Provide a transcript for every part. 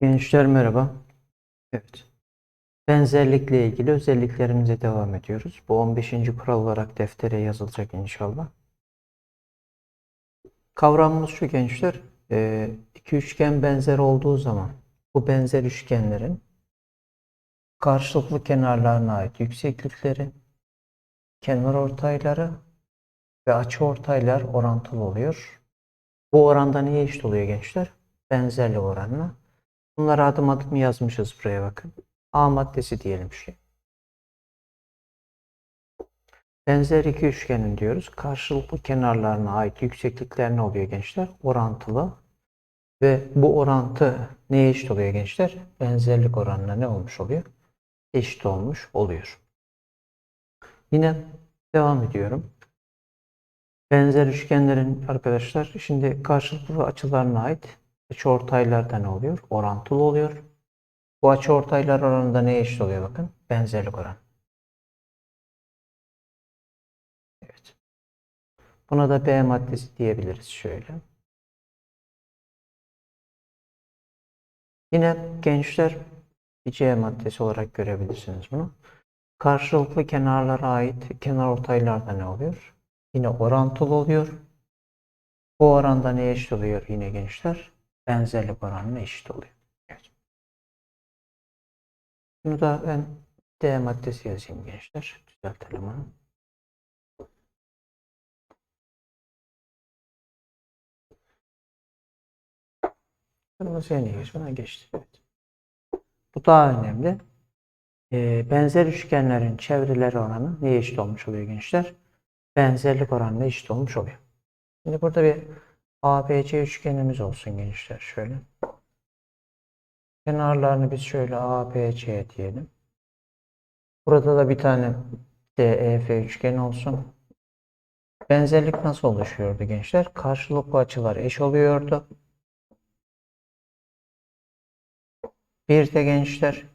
Gençler merhaba. Evet. Benzerlikle ilgili özelliklerimize devam ediyoruz. Bu 15. kural olarak deftere yazılacak inşallah. Kavramımız şu gençler. Ee, iki üçgen benzer olduğu zaman bu benzer üçgenlerin karşılıklı kenarlarına ait yükseklikleri, kenar ortayları ve açı ortaylar orantılı oluyor. Bu oranda neye eşit oluyor gençler? Benzerlik oranına. Bunları adım adım yazmışız buraya bakın. A maddesi diyelim şu. Benzer iki üçgenin diyoruz. Karşılıklı kenarlarına ait yükseklikler ne oluyor gençler? Orantılı. Ve bu orantı neye eşit oluyor gençler? Benzerlik oranına ne olmuş oluyor? Eşit olmuş oluyor. Yine devam ediyorum. Benzer üçgenlerin arkadaşlar şimdi karşılıklı açılarına ait açıortaylar ne oluyor? Orantılı oluyor. Bu açıortaylar oranında neye eşit oluyor bakın? Benzerlik oranı. Evet. Buna da B maddesi diyebiliriz şöyle. Yine gençler C maddesi olarak görebilirsiniz bunu. Karşılıklı kenarlara ait kenar ortaylarda ne oluyor? Yine orantılı oluyor. Bu oranda neye eşit oluyor yine gençler? Benzerlik oranına eşit oluyor. Evet. Bunu da ben D maddesi yazayım gençler. Düzeltelim onu. Kırmızıya niye geçti? Buna geçti. Evet. Bu daha önemli. Ee, benzer üçgenlerin çevreleri oranı neye eşit olmuş oluyor gençler? Benzerlik oranına eşit olmuş oluyor. Şimdi burada bir ABC üçgenimiz olsun gençler şöyle. Kenarlarını biz şöyle ABC diyelim. Burada da bir tane DEF üçgeni olsun. Benzerlik nasıl oluşuyordu gençler? Karşılıklı açılar eş oluyordu. Bir de gençler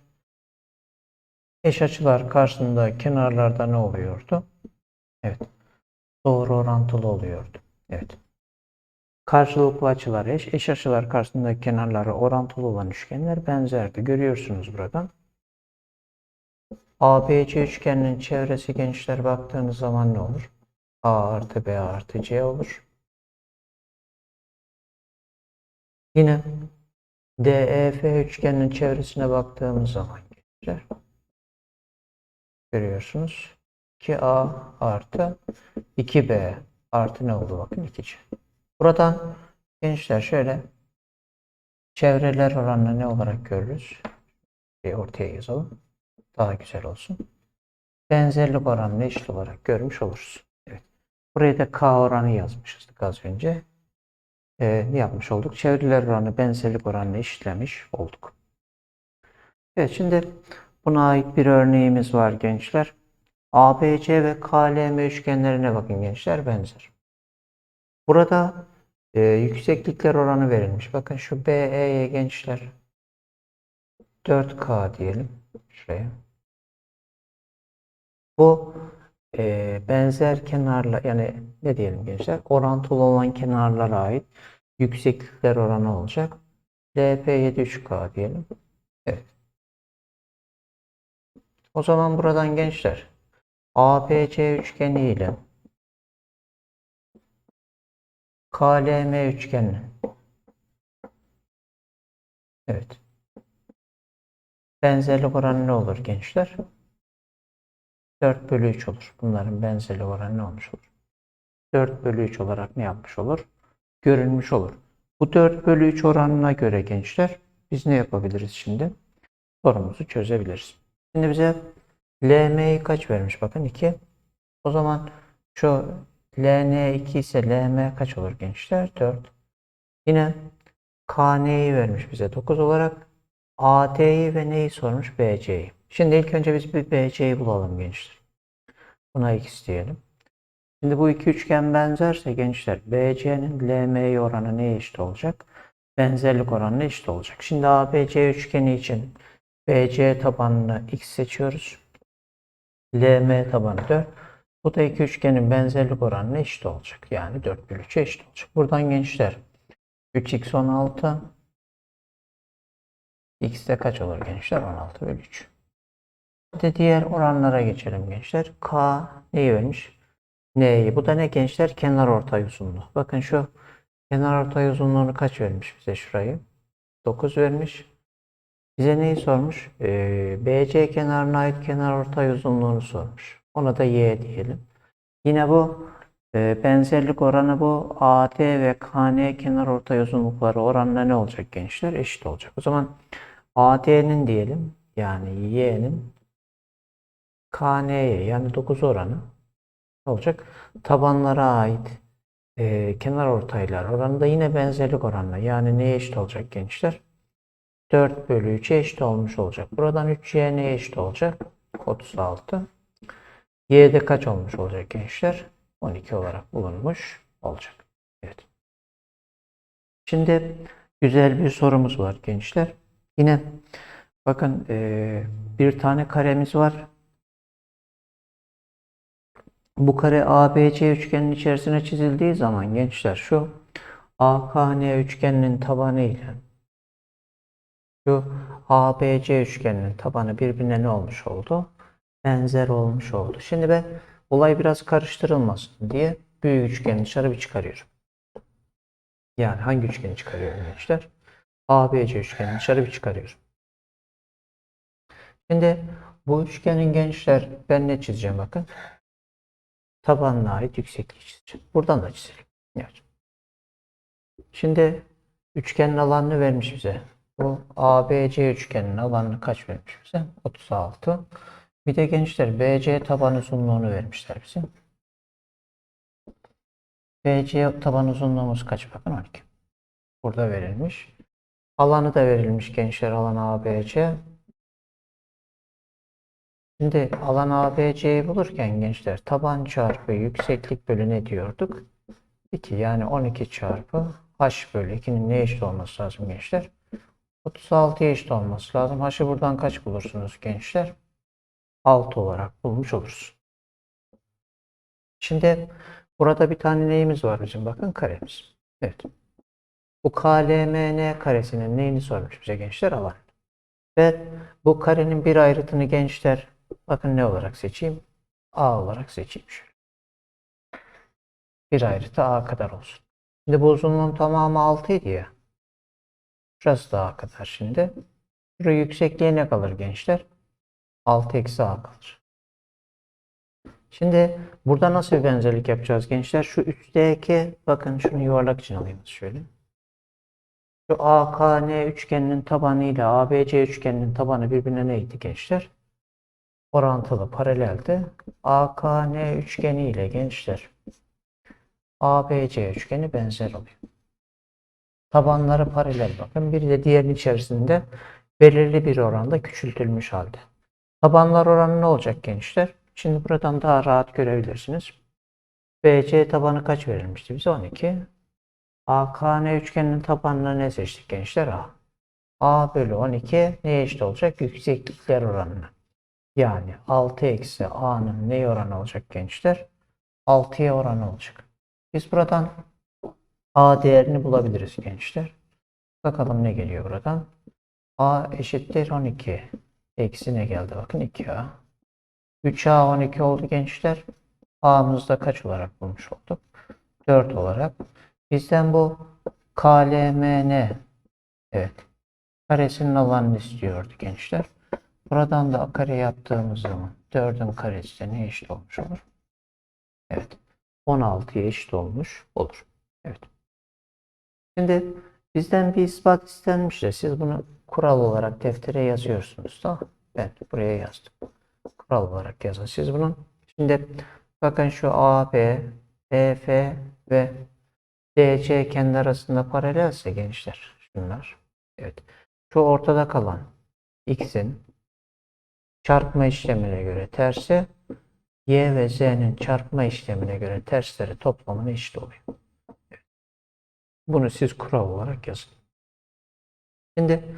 eş açılar karşısında kenarlarda ne oluyordu? Evet. Doğru orantılı oluyordu. Evet. Karşılıklı açılar eş, eş açılar karşısındaki kenarları orantılı olan üçgenler benzerdi. Görüyorsunuz buradan. ABC üçgeninin çevresi gençler baktığınız zaman ne olur? A artı B artı C olur. Yine DEF üçgeninin çevresine baktığımız zaman gençler görüyorsunuz. 2A artı 2B artı ne oldu bakın 2C. Buradan gençler şöyle çevreler oranını ne olarak görürüz? Bir ortaya yazalım. Daha güzel olsun. Benzerlik oranını eşit olarak görmüş oluruz. Evet. Buraya da K oranı yazmışızdık az önce. Ee, ne yapmış olduk? Çevreler oranı benzerlik oranını eşitlemiş olduk. Evet şimdi buna ait bir örneğimiz var gençler. ABC ve KLM üçgenlerine bakın gençler benzer. Burada e, yükseklikler oranı verilmiş. Bakın şu BE'ye gençler 4K diyelim. Şuraya. Bu e, benzer kenarla yani ne diyelim gençler orantılı olan kenarlara ait yükseklikler oranı olacak. LP7 3K diyelim. Evet. O zaman buradan gençler ABC üçgeni ile KLM üçgeni. Evet. Benzerlik oranı ne olur gençler? 4 bölü 3 olur. Bunların benzerlik oranı ne olmuş olur? 4 bölü 3 olarak ne yapmış olur? Görünmüş olur. Bu 4 bölü 3 oranına göre gençler biz ne yapabiliriz şimdi? Sorumuzu çözebiliriz. Şimdi bize LM'yi kaç vermiş? Bakın 2. O zaman şu LN 2 ise LM kaç olur gençler? 4. Yine KN'yi vermiş bize 9 olarak. AD'yi ve neyi sormuş? BC'yi. Şimdi ilk önce biz bir BC'yi bulalım gençler. Buna x diyelim. Şimdi bu iki üçgen benzerse gençler BC'nin LM'ye oranı neye eşit olacak? Benzerlik oranına eşit olacak. Şimdi ABC üçgeni için BC tabanını x seçiyoruz. LM tabanı 4. Bu da iki üçgenin benzerlik oranına eşit olacak. Yani 4 bölü 3'e eşit olacak. Buradan gençler 3x 16 X'de kaç olur gençler? 16 bölü 3. Bir de diğer oranlara geçelim gençler. K neyi vermiş? N'yi. Bu da ne gençler? Kenar ortay uzunluğu. Bakın şu kenar ortay uzunluğunu kaç vermiş bize şurayı? 9 vermiş. Bize neyi sormuş? Ee, BC kenarına ait kenar ortay uzunluğunu sormuş. Ona da Y diyelim. Yine bu e, benzerlik oranı bu AD ve KN kenar ortay uzunlukları oranına ne olacak gençler? Eşit olacak. O zaman AD'nin diyelim yani Y'nin KN'ye yani 9 oranı olacak? Tabanlara ait e, kenar ortaylar oranı da yine benzerlik oranına yani neye eşit olacak gençler? 4 bölü 3'e eşit olmuş olacak. Buradan 3y neye eşit olacak? 36. Y'de kaç olmuş olacak gençler? 12 olarak bulunmuş olacak. Evet. Şimdi güzel bir sorumuz var gençler. Yine bakın eee, bir tane karemiz var. Bu kare ABC üçgenin içerisine çizildiği zaman gençler şu AKN üçgeninin tabanı ile şu ABC üçgeninin tabanı birbirine ne olmuş oldu? Benzer olmuş oldu. Şimdi ben olay biraz karıştırılmasın diye büyük üçgeni dışarı bir çıkarıyorum. Yani hangi üçgeni çıkarıyorum gençler? ABC üçgenini dışarı bir çıkarıyorum. Şimdi bu üçgenin gençler ben ne çizeceğim bakın. Tabanına ait yüksekliği çizeceğim. Buradan da çizelim. Evet. Şimdi üçgenin alanını vermiş bize. Bu ABC üçgeninin alanını kaç vermiş bize? 36. Bir de gençler BC taban uzunluğunu vermişler bize. BC taban uzunluğumuz kaç? Bakın 12. Burada verilmiş. Alanı da verilmiş gençler alan ABC. Şimdi alan ABC'yi bulurken gençler taban çarpı yükseklik bölü ne diyorduk? 2 yani 12 çarpı h bölü 2'nin ne eşit olması lazım gençler? 36'ya eşit olması lazım. H'ı buradan kaç bulursunuz gençler? 6 olarak bulmuş oluruz. Şimdi burada bir tane neyimiz var bizim? Bakın karemiz. Evet. Bu KLMN karesinin neyini sormuş bize gençler? Alan. Ve bu karenin bir ayrıtını gençler bakın ne olarak seçeyim? A olarak seçeyim şöyle. Bir ayrıtı A kadar olsun. Şimdi bu uzunluğun tamamı 6 idi ya. Şurası da A kadar şimdi. Şuraya yüksekliğe ne kalır gençler? 6 eksi A kalır. Şimdi burada nasıl bir benzerlik yapacağız gençler? Şu üstteki bakın şunu yuvarlak için alayım şöyle. Şu AKN üçgeninin tabanı ile ABC üçgeninin tabanı birbirine neydi gençler? Orantılı, paraleldi. AKN üçgeni ile gençler ABC üçgeni benzer oluyor. Tabanları paralel bakın. Biri de diğerinin içerisinde belirli bir oranda küçültülmüş halde. Tabanlar oranı ne olacak gençler? Şimdi buradan daha rahat görebilirsiniz. BC tabanı kaç verilmişti bize? 12. AKN üçgeninin tabanına ne seçtik gençler? A. A bölü 12 neye eşit olacak? Yükseklikler oranına. Yani 6 eksi A'nın ne oranı olacak gençler? 6'ya oranı olacak. Biz buradan A değerini bulabiliriz gençler. Bakalım ne geliyor buradan. A eşittir 12. Eksi ne geldi? Bakın 2A. 3A 12 oldu gençler. A'mızda kaç olarak bulmuş olduk? 4 olarak. Bizden bu KLMN evet karesinin alanını istiyordu gençler. Buradan da kare yaptığımız zaman 4'ün karesi ne eşit olmuş olur? Evet. 16'ya eşit olmuş olur. Evet. Şimdi bizden bir ispat istenmiş de siz bunu kural olarak deftere yazıyorsunuz da ben buraya yazdım. Kural olarak yazın siz bunun. Şimdi bakın şu AB, BF ve DC kendi arasında paralelse gençler şunlar. Evet. Şu ortada kalan x'in çarpma işlemine göre tersi y ve z'nin çarpma işlemine göre tersleri toplamına eşit oluyor. Bunu siz kural olarak yazın. Şimdi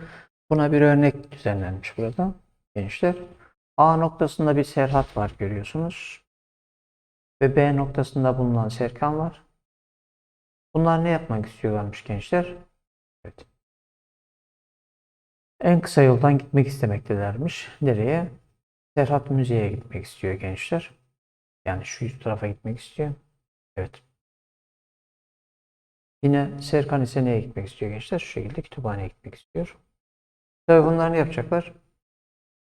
buna bir örnek düzenlenmiş burada gençler. A noktasında bir Serhat var görüyorsunuz. Ve B noktasında bulunan Serkan var. Bunlar ne yapmak istiyorlarmış gençler? Evet. En kısa yoldan gitmek istemektelermiş. Nereye? Serhat Müze'ye gitmek istiyor gençler. Yani şu tarafa gitmek istiyor. Evet. Yine Serkan ise neye gitmek istiyor gençler? Şu şekilde kütüphaneye gitmek istiyor. Tabii bunlar ne yapacaklar?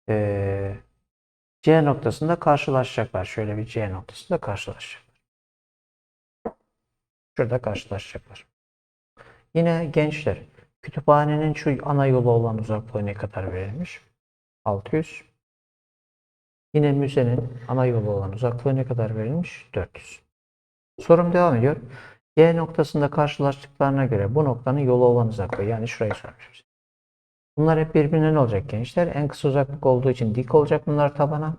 Ee, C noktasında karşılaşacaklar. Şöyle bir C noktasında karşılaşacaklar. Şurada karşılaşacaklar. Yine gençler, kütüphanenin şu ana yolu olan uzaklığı ne kadar verilmiş? 600. Yine müzenin ana yolu olan uzaklığı ne kadar verilmiş? 400. Sorum devam ediyor. Y noktasında karşılaştıklarına göre bu noktanın yolu olan uzaklığı yani şurayı sormuş. Bunlar hep birbirine ne olacak gençler? En kısa uzaklık olduğu için dik olacak bunlar tabana.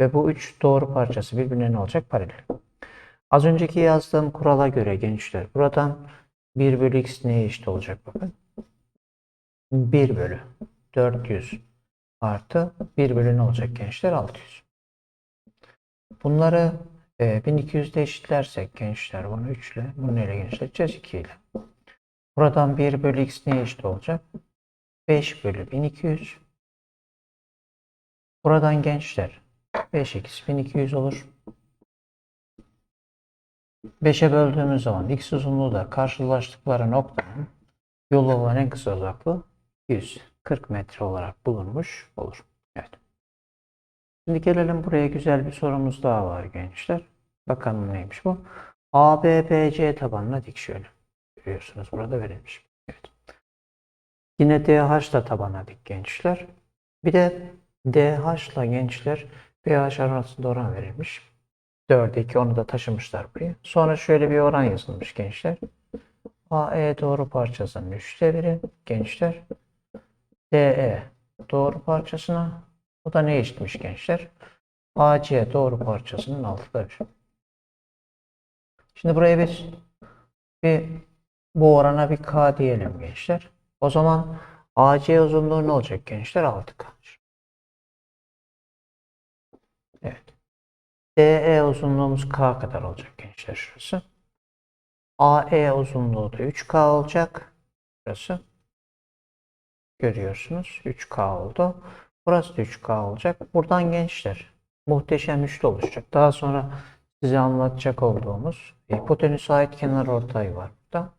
Ve bu üç doğru parçası birbirine ne olacak? Paralel. Az önceki yazdığım kurala göre gençler buradan 1 bölü x neye eşit olacak bakın. 1 bölü 400 artı 1 bölü ne olacak gençler? 600. Bunları e, 1200'de eşitlersek gençler bunu 3 ile bunu neyle genişleteceğiz? 2 ile. Buradan 1 bölü x neye eşit olacak? 5 bölü 1200. Buradan gençler 5x 1200 olur. 5'e böldüğümüz zaman x uzunluğu da karşılaştıkları noktanın yolu olan en kısa uzaklığı 140 metre olarak bulunmuş olur. Evet. Şimdi gelelim buraya güzel bir sorumuz daha var gençler. Bakalım neymiş bu? ABBC tabanına dik şöyle. Görüyorsunuz burada verilmiş. Evet. Yine DH da tabana dik gençler. Bir de DH ile gençler BH arasında oran verilmiş. 4'e 2 onu da taşımışlar buraya. Sonra şöyle bir oran yazılmış gençler. AE doğru parçasının 3'te biri gençler. DE doğru parçasına o da ne eşitmiş gençler? AC doğru parçasının 6'da 1. Şimdi buraya biz bir bu orana bir K diyelim gençler. O zaman AC uzunluğu ne olacak gençler? 6K. Evet. DE uzunluğumuz K kadar olacak gençler şurası. AE uzunluğu da 3K olacak. Burası. Görüyorsunuz. 3K oldu. Burası da 3K olacak. Buradan gençler muhteşem üçlü oluşacak. Daha sonra size anlatacak olduğumuz hipotenüse ait kenar ortay var burada.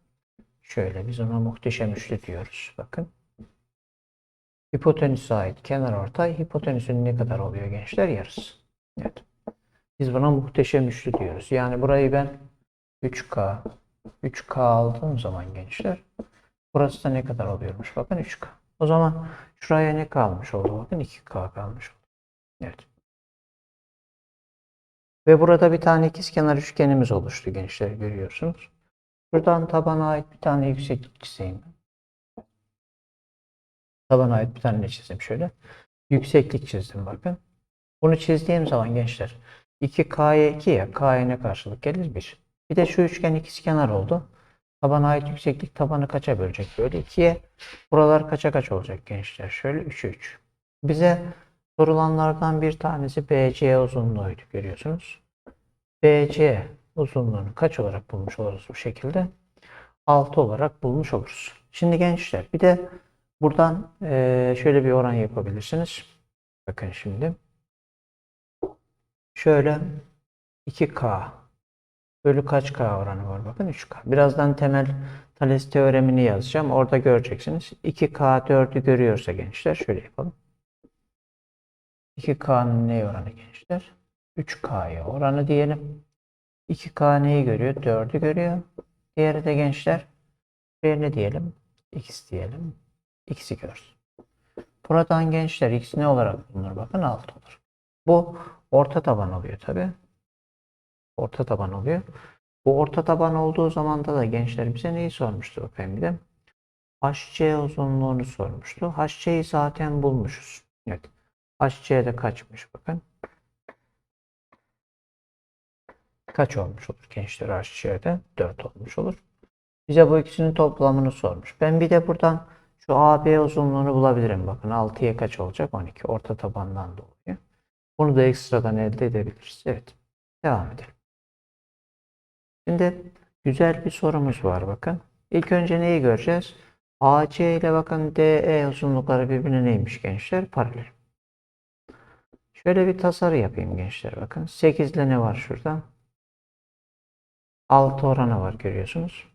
Şöyle biz ona muhteşem üçlü diyoruz. Bakın. Hipotenüse ait kenar ortay hipotenüsün ne kadar oluyor gençler? Yarısı. Evet. Biz buna muhteşem üçlü diyoruz. Yani burayı ben 3K 3K aldığım zaman gençler burası da ne kadar oluyormuş? Bakın 3K. O zaman şuraya ne kalmış oldu? Bakın 2K kalmış oldu. Evet. Ve burada bir tane ikizkenar üçgenimiz oluştu gençler görüyorsunuz. Buradan tabana ait bir tane yükseklik çizeyim. Tabana ait bir tane ne çizdim şöyle. Yükseklik çizdim bakın. Bunu çizdiğim zaman gençler 2K'ya 2 ya K'ya ne karşılık gelir? 1. Bir de şu üçgen ikizkenar oldu. Tabana ait yükseklik tabanı kaça bölecek? Böyle 2'ye. Buralar kaça kaç olacak gençler? Şöyle 3'e 3. Bize sorulanlardan bir tanesi BC uzunluğuydu görüyorsunuz. BC uzunluğunu kaç olarak bulmuş oluruz bu şekilde? 6 olarak bulmuş oluruz. Şimdi gençler bir de buradan eee, şöyle bir oran yapabilirsiniz. Bakın şimdi. Şöyle 2K bölü kaç K oranı var? Bakın 3K. Birazdan temel Thales teoremini yazacağım. Orada göreceksiniz. 2K 4'ü görüyorsa gençler şöyle yapalım. 2K'nın ne oranı gençler? 3K'ya oranı diyelim. 2K neyi görüyor? 4'ü görüyor. Diğeri de gençler ne diyelim? X diyelim. X'i görsün. Buradan gençler X ne olarak bulunur? Bakın 6 olur. Bu orta taban oluyor tabi. Orta taban oluyor. Bu orta taban olduğu zaman da gençler bize neyi sormuştu bakayım bir de? HC uzunluğunu sormuştu. HC'yi zaten bulmuşuz. Evet. HC'de kaçmış bakın. Kaç olmuş olur gençler HC'de? 4 olmuş olur. Bize bu ikisinin toplamını sormuş. Ben bir de buradan şu AB uzunluğunu bulabilirim. Bakın 6'ya kaç olacak? 12. Orta tabandan dolayı. Bunu da ekstradan elde edebiliriz. Evet. Devam edelim. Şimdi güzel bir sorumuz var bakın. İlk önce neyi göreceğiz? AC ile bakın DE uzunlukları birbirine neymiş gençler? Paralel. Şöyle bir tasarı yapayım gençler bakın. 8 ile ne var şurada? 6 oranı var görüyorsunuz.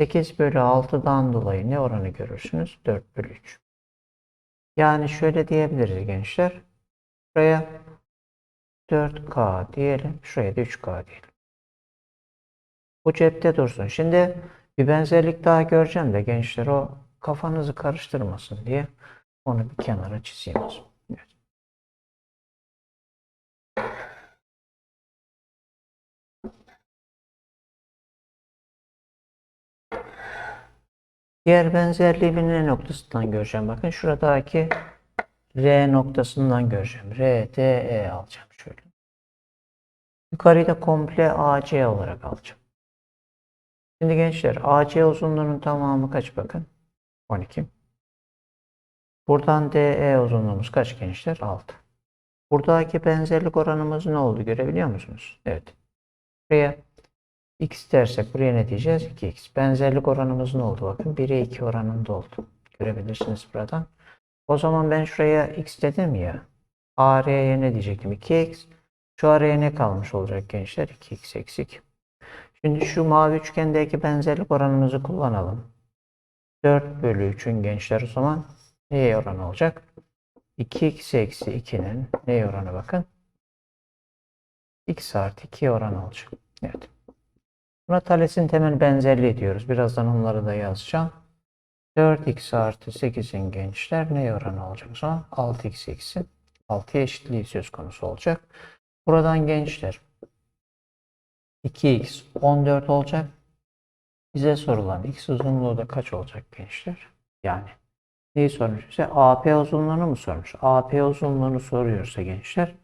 8 bölü 6'dan dolayı ne oranı görürsünüz? 4 bölü 3. Yani şöyle diyebiliriz gençler. Buraya 4K diyelim. Şuraya da 3K diyelim. Bu cepte dursun. Şimdi bir benzerlik daha göreceğim de gençler o kafanızı karıştırmasın diye onu bir kenara çizeyim. Diğer benzerliği bir ne noktasından göreceğim. Bakın şuradaki R noktasından göreceğim. R, D, E alacağım şöyle. Yukarıyı da komple AC olarak alacağım. Şimdi gençler AC uzunluğunun tamamı kaç bakın? 12. Buradan DE uzunluğumuz kaç gençler? 6. Buradaki benzerlik oranımız ne oldu görebiliyor musunuz? Evet. Buraya x dersek buraya ne diyeceğiz? 2x. Benzerlik oranımız ne oldu? Bakın 1'e 2 oranında oldu. Görebilirsiniz buradan. O zaman ben şuraya x dedim ya. AR'ye ne diyecektim? 2x. Şu araya ne kalmış olacak gençler? 2x eksik. Şimdi şu mavi üçgendeki benzerlik oranımızı kullanalım. 4 bölü 3'ün gençler o zaman neye oranı olacak? 2x eksi 2'nin neye oranı bakın? x artı 2 oranı olacak. Evet. Buna Thales'in temel benzerliği diyoruz. Birazdan onları da yazacağım. 4x artı 8'in gençler neye oranı olacak o zaman? 6x eksi 6'ya eşitliği söz konusu olacak. Buradan gençler 2x 14 olacak. Bize sorulan x uzunluğu da kaç olacak gençler? Yani neyi sormuş bize? AP uzunluğunu mu sormuş? AP uzunluğunu soruyorsa gençler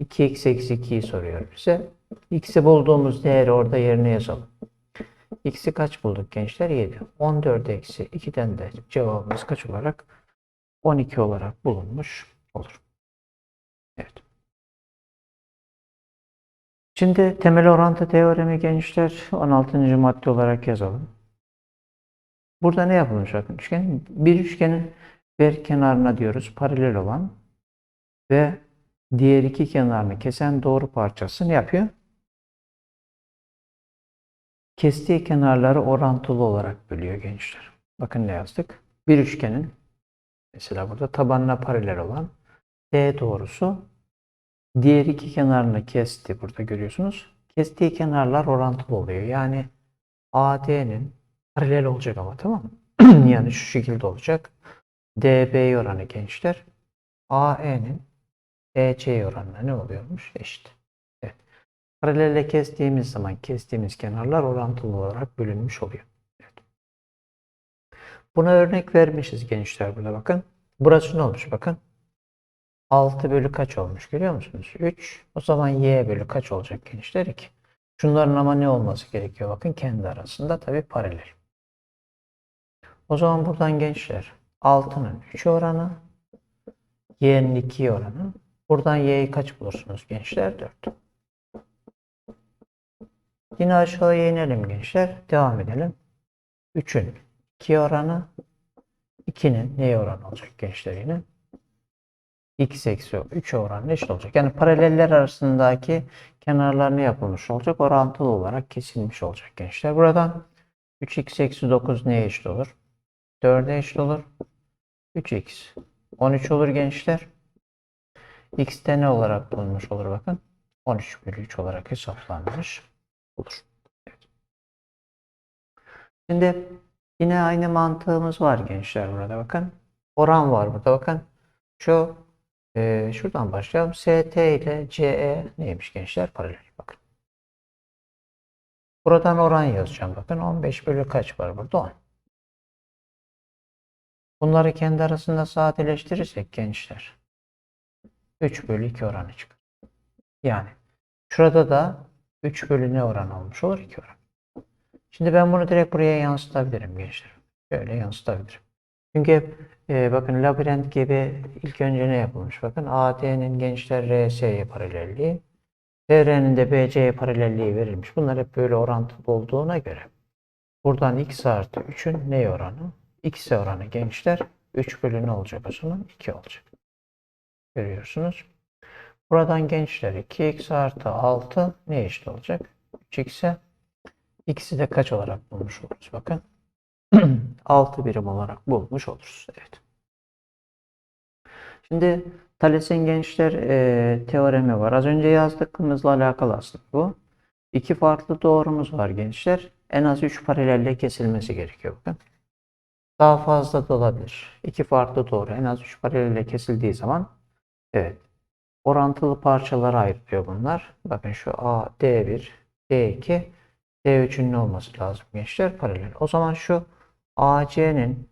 2x eksi 2'yi soruyor bize. X'i bulduğumuz değeri orada yerine yazalım. X'i kaç bulduk gençler? 7. 14 eksi 2'den de cevabımız kaç olarak? 12 olarak bulunmuş olur. Evet. Şimdi temel orantı teoremi gençler 16. madde olarak yazalım. Burada ne yapılmış bakın üçgen? Bir üçgenin bir kenarına diyoruz paralel olan ve diğer iki kenarını kesen doğru parçası ne yapıyor? Kestiği kenarları orantılı olarak bölüyor gençler. Bakın ne yazdık? Bir üçgenin mesela burada tabanına paralel olan D doğrusu diğer iki kenarını kesti. Burada görüyorsunuz. Kestiği kenarlar orantılı oluyor. Yani AD'nin paralel olacak ama tamam mı? yani şu şekilde olacak. DB oranı gençler. AE'nin EC oranına ne oluyormuş? Eşit. Evet. Paralelle kestiğimiz zaman kestiğimiz kenarlar orantılı olarak bölünmüş oluyor. Evet. Buna örnek vermişiz gençler burada bakın. Burası ne olmuş bakın. 6 bölü kaç olmuş görüyor musunuz? 3. O zaman y bölü kaç olacak gençler? 2. Şunların ama ne olması gerekiyor? Bakın kendi arasında tabi paralel. O zaman buradan gençler 6'nın 3 oranı y'nin 2 oranı. Buradan y'yi kaç bulursunuz gençler? 4. Yine aşağıya inelim gençler. Devam edelim. 3'ün 2 oranı 2'nin neye oranı olacak gençler yine? x eksi 3 oranı eşit olacak. Yani paraleller arasındaki kenarlar ne yapılmış olacak? Orantılı olarak kesilmiş olacak gençler. Buradan 3x eksi 9 neye eşit olur? 4'e eşit olur. 3x 13 olur gençler. X de ne olarak bulunmuş olur bakın. 13 bölü 3 olarak hesaplanmış olur. Evet. Şimdi yine aynı mantığımız var gençler burada bakın. Oran var burada bakın. Şu ee, şuradan başlayalım. ST ile CE neymiş gençler? Paralel. Bakın. Buradan oran yazacağım. Bakın 15 bölü kaç var burada? 10. Bunları kendi arasında sadeleştirirsek gençler 3 bölü 2 oranı çıkar. Yani şurada da 3 bölü ne oran olmuş olur? 2 oran. Şimdi ben bunu direkt buraya yansıtabilirim gençler. Şöyle yansıtabilirim. Çünkü e, bakın labirent gibi ilk önce ne yapılmış? Bakın AD'nin gençler RS'ye paralelliği, TR'nin de BC'ye paralelliği verilmiş. Bunlar hep böyle orantılı olduğuna göre Buradan x artı 3'ün ne oranı? X'e oranı gençler 3 bölü ne olacak o zaman? 2 olacak. Görüyorsunuz. Buradan gençler 2x artı 6 ne eşit olacak? 3x'e x'i de kaç olarak bulmuş oluruz? Bakın. 6 birim olarak bulmuş oluruz. Evet. Şimdi Thales'in gençler e, teoremi var. Az önce yazdıklarımızla alakalı aslında bu. İki farklı doğrumuz var gençler. En az 3 paralelle kesilmesi gerekiyor. Bakın. Daha fazla da olabilir. İki farklı doğru en az 3 paralelle kesildiği zaman evet orantılı parçalara ayrılıyor bunlar. Bakın şu A, D1, D2, D3'ün ne olması lazım gençler? Paralel. O zaman şu AC'nin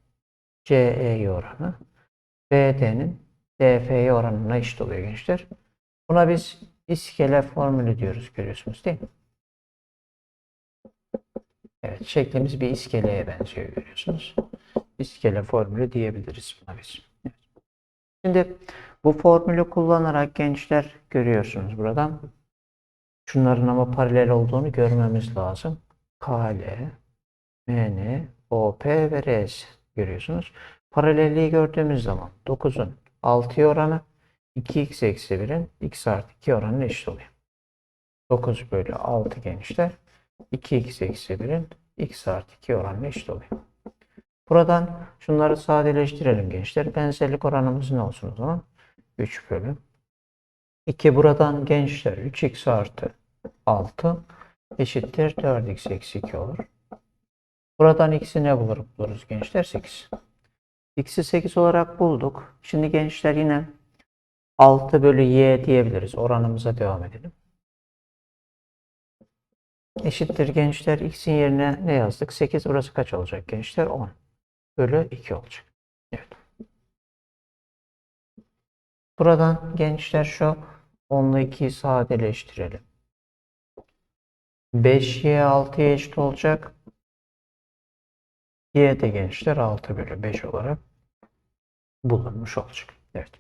CE'ye oranı BD'nin DF'ye oranına eşit oluyor gençler. Buna biz iskele formülü diyoruz görüyorsunuz değil mi? Evet şeklimiz bir iskeleye benziyor görüyorsunuz. İskele formülü diyebiliriz buna biz. Evet. Şimdi bu formülü kullanarak gençler görüyorsunuz buradan. Şunların ama paralel olduğunu görmemiz lazım. KL, MN, OP ve RS görüyorsunuz. Paralelliği gördüğümüz zaman 9'un 6'ya oranı 2x eksi 1'in x artı 2 oranına eşit oluyor. 9 bölü 6 gençler 2x eksi 1'in x artı 2 oranına eşit oluyor. Buradan şunları sadeleştirelim gençler. Benzerlik oranımız ne olsun o zaman? 3 bölü 2 buradan gençler 3x artı 6 eşittir 4x eksi 2 olur. Buradan x'i ne bulur, buluruz gençler? 8. X'i 8 olarak bulduk. Şimdi gençler yine 6 bölü y diyebiliriz. Oranımıza devam edelim. Eşittir gençler. X'in yerine ne yazdık? 8. Burası kaç olacak gençler? 10 bölü 2 olacak. Buradan gençler şu 10 ile 2'yi sadeleştirelim. 5y 6'ya eşit olacak. Y de gençler 6 bölü 5 olarak bulunmuş olacak. Evet.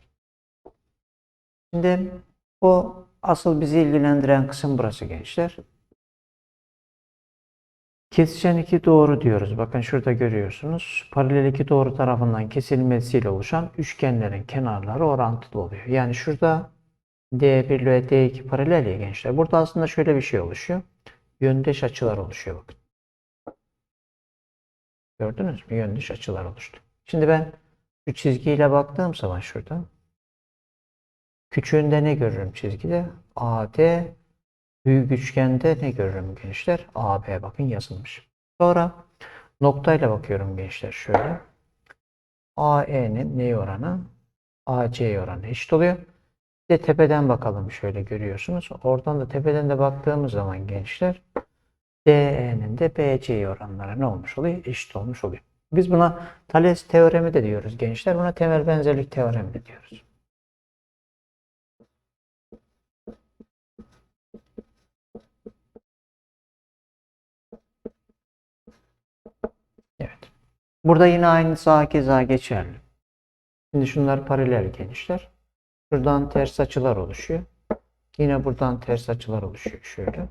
Şimdi bu asıl bizi ilgilendiren kısım burası gençler. Kesişen iki doğru diyoruz. Bakın şurada görüyorsunuz. Paralel iki doğru tarafından kesilmesiyle oluşan üçgenlerin kenarları orantılı oluyor. Yani şurada D1 ile D2 paralel ya gençler. Burada aslında şöyle bir şey oluşuyor. Yöndeş açılar oluşuyor bakın. Gördünüz mü? Yöndeş açılar oluştu. Şimdi ben şu çizgiyle baktığım zaman şurada küçüğünde ne görürüm çizgide? AD büyük üçgende ne görürüm gençler? AB bakın yazılmış. Sonra noktayla bakıyorum gençler şöyle. AE'nin ne oranı? AC oranı eşit oluyor. Bir de tepeden bakalım şöyle görüyorsunuz. Oradan da tepeden de baktığımız zaman gençler DE'nin de BC oranları ne olmuş oluyor? Eşit olmuş oluyor. Biz buna Thales teoremi de diyoruz gençler. Buna temel benzerlik teoremi de diyoruz. Evet. Burada yine aynısı hakeza geçerli. Şimdi şunlar paralel gençler. Şuradan ters açılar oluşuyor. Yine buradan ters açılar oluşuyor şöyle.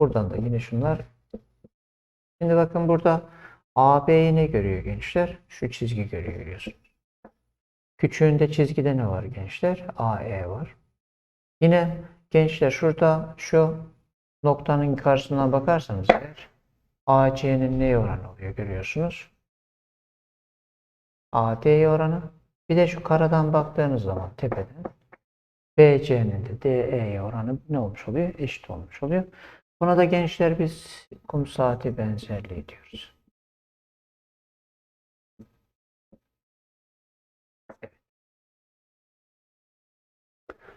Buradan da yine şunlar. Şimdi bakın burada AB'yi ne görüyor gençler? Şu çizgi görüyor görüyorsunuz. Küçüğünde çizgide ne var gençler? AE var. Yine gençler şurada şu noktanın karşısına bakarsanız eğer AC'nin neye oranı oluyor görüyorsunuz. AD'ye oranı. Bir de şu karadan baktığınız zaman tepeden BC'nin de DE'ye oranı ne olmuş oluyor? Eşit olmuş oluyor. Buna da gençler biz kum saati benzerliği diyoruz.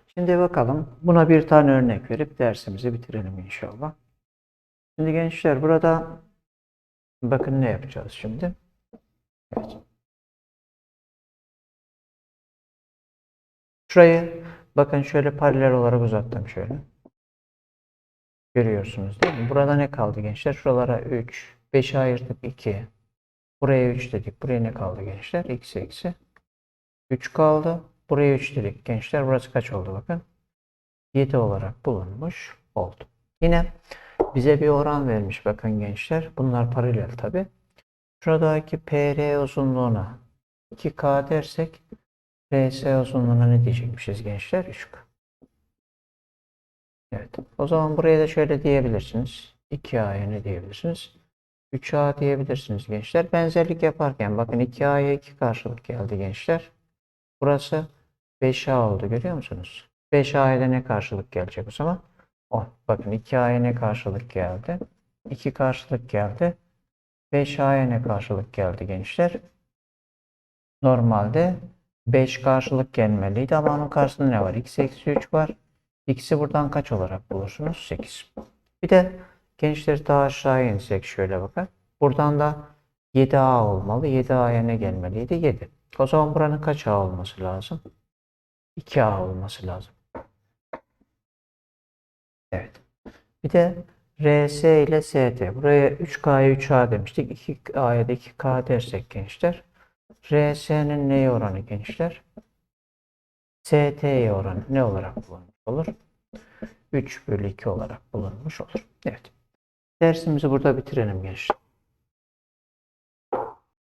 Şimdi bakalım. Buna bir tane örnek verip dersimizi bitirelim inşallah. Şimdi gençler burada bakın ne yapacağız şimdi. Evet. Şurayı bakın şöyle paralel olarak uzattım şöyle. Görüyorsunuz değil mi? Burada ne kaldı gençler? Şuralara 3, 5'e ayırdık 2. Buraya 3 dedik. Buraya ne kaldı gençler? X eksi. 3 kaldı. Buraya 3 dedik gençler. Burası kaç oldu bakın? 7 olarak bulunmuş oldu. Yine Bize bir oran vermiş bakın gençler. Bunlar paralel tabi. Şuradaki PR uzunluğuna 2K dersek RS uzunluğuna ne diyecekmişiz gençler? 3K. Evet. O zaman buraya da şöyle diyebilirsiniz. 2A'ya ne diyebilirsiniz? 3A diyebilirsiniz gençler. Benzerlik yaparken bakın 2A'ya 2 karşılık geldi gençler. Burası 5A oldu görüyor musunuz? 5A'ya da ne karşılık gelecek o zaman? 10. Bakın 2A'ya ne karşılık geldi? 2 karşılık geldi. 5A'ya ne karşılık geldi gençler? Normalde 5 karşılık gelmeliydi ama onun karşısında ne var? X eksi 3 var. X'i buradan kaç olarak bulursunuz? 8. Bir de gençler daha aşağıya insek şöyle bakın. Buradan da 7A olmalı. 7A'ya ne gelmeliydi? 7. O zaman buranın kaç A olması lazım? 2A olması lazım. Evet. Bir de RS ile ST. Buraya 3K'ya 3A demiştik. 2A'ya da 2K dersek gençler. RS'nin neye oranı gençler? ST'ye oranı ne olarak bulunmuş olur? 3 bölü 2 olarak bulunmuş olur. Evet. Dersimizi burada bitirelim gençler.